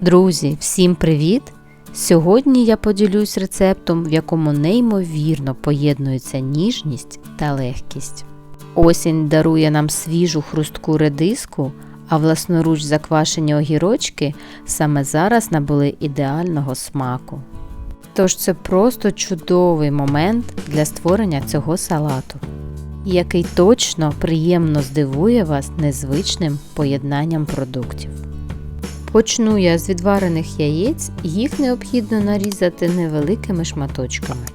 Друзі, всім привіт! Сьогодні я поділюсь рецептом, в якому неймовірно поєднується ніжність та легкість. Осінь дарує нам свіжу хрустку редиску, а власноруч заквашені огірочки саме зараз набули ідеального смаку. Тож це просто чудовий момент для створення цього салату, який точно приємно здивує вас незвичним поєднанням продуктів. Почну я з відварених яєць, їх необхідно нарізати невеликими шматочками.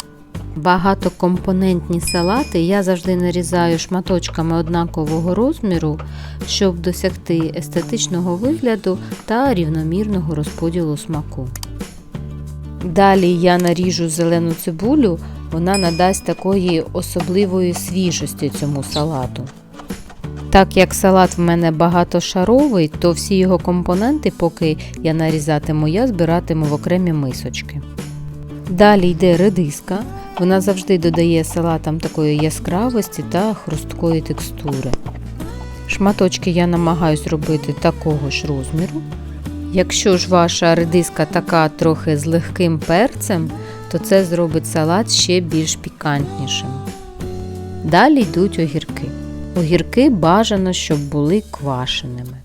Багатокомпонентні салати я завжди нарізаю шматочками однакового розміру, щоб досягти естетичного вигляду та рівномірного розподілу смаку. Далі я наріжу зелену цибулю, вона надасть такої особливої свіжості цьому салату. Так як салат в мене багатошаровий, то всі його компоненти, поки я нарізатиму, я збиратиму в окремі мисочки. Далі йде редиска, вона завжди додає салатам такої яскравості та хрусткої текстури. Шматочки я намагаюсь робити такого ж розміру. Якщо ж ваша редиска така трохи з легким перцем, то це зробить салат ще більш пікантнішим. Далі йдуть огірки. Огірки бажано, щоб були квашеними.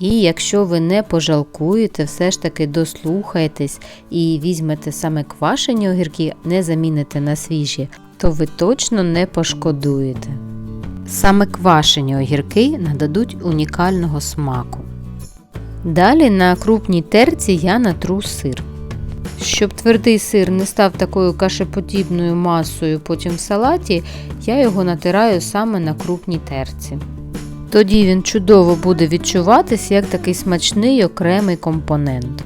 І якщо ви не пожалкуєте, все ж таки дослухаєтесь і візьмете саме квашені огірки, не заміните на свіжі, то ви точно не пошкодуєте. Саме квашені огірки нададуть унікального смаку. Далі на крупній терці я натру сир. Щоб твердий сир не став такою кашеподібною масою потім в салаті, я його натираю саме на крупній терці. Тоді він чудово буде відчуватись як такий смачний окремий компонент.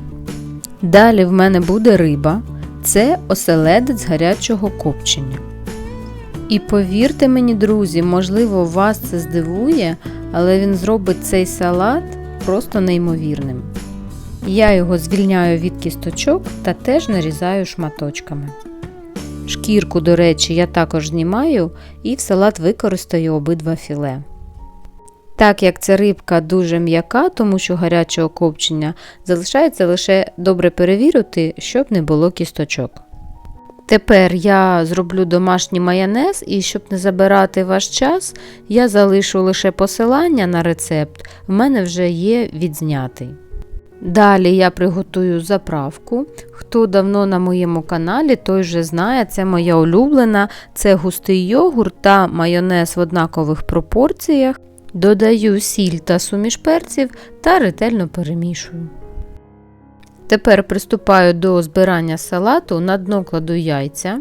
Далі в мене буде риба, це оселедець гарячого копчення. І повірте мені, друзі, можливо, вас це здивує, але він зробить цей салат просто неймовірним. Я його звільняю від кісточок та теж нарізаю шматочками. Шкірку, до речі, я також знімаю і в салат використаю обидва філе. Так як ця рибка дуже м'яка, тому що гарячого копчення, залишається лише добре перевірити, щоб не було кісточок. Тепер я зроблю домашній майонез, і щоб не забирати ваш час, я залишу лише посилання на рецепт, в мене вже є відзнятий. Далі я приготую заправку. Хто давно на моєму каналі, той вже знає, це моя улюблена, це густий йогурт та майонез в однакових пропорціях. Додаю сіль та суміш перців та ретельно перемішую. Тепер приступаю до збирання салату, на дно кладу яйця,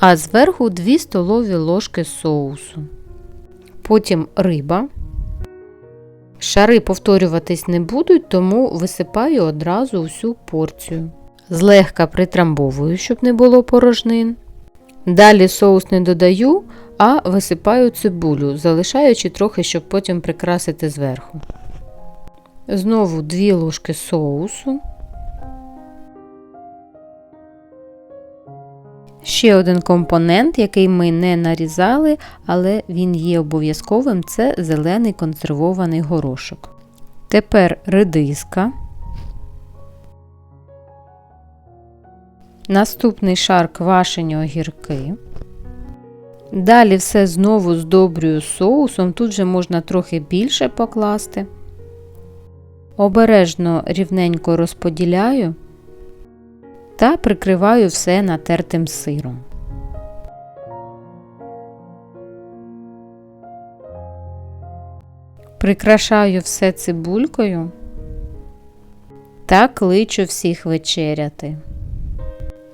а зверху 2 столові ложки соусу. Потім риба. Шари повторюватись не будуть, тому висипаю одразу усю порцію. Злегка притрамбовую, щоб не було порожнин. Далі соус не додаю, а висипаю цибулю, залишаючи трохи, щоб потім прикрасити зверху. Знову 2 ложки соусу. Ще один компонент, який ми не нарізали, але він є обов'язковим це зелений консервований горошок. Тепер редиска. Наступний шар квашені огірки. Далі все знову здобрюю соусом, тут вже можна трохи більше покласти. Обережно рівненько розподіляю та прикриваю все натертим сиром. Прикрашаю все цибулькою та кличу всіх вечеряти.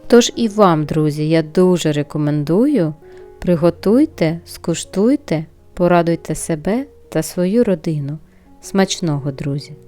Тож і вам, друзі, я дуже рекомендую приготуйте, скуштуйте, порадуйте себе та свою родину. Смачного, друзі!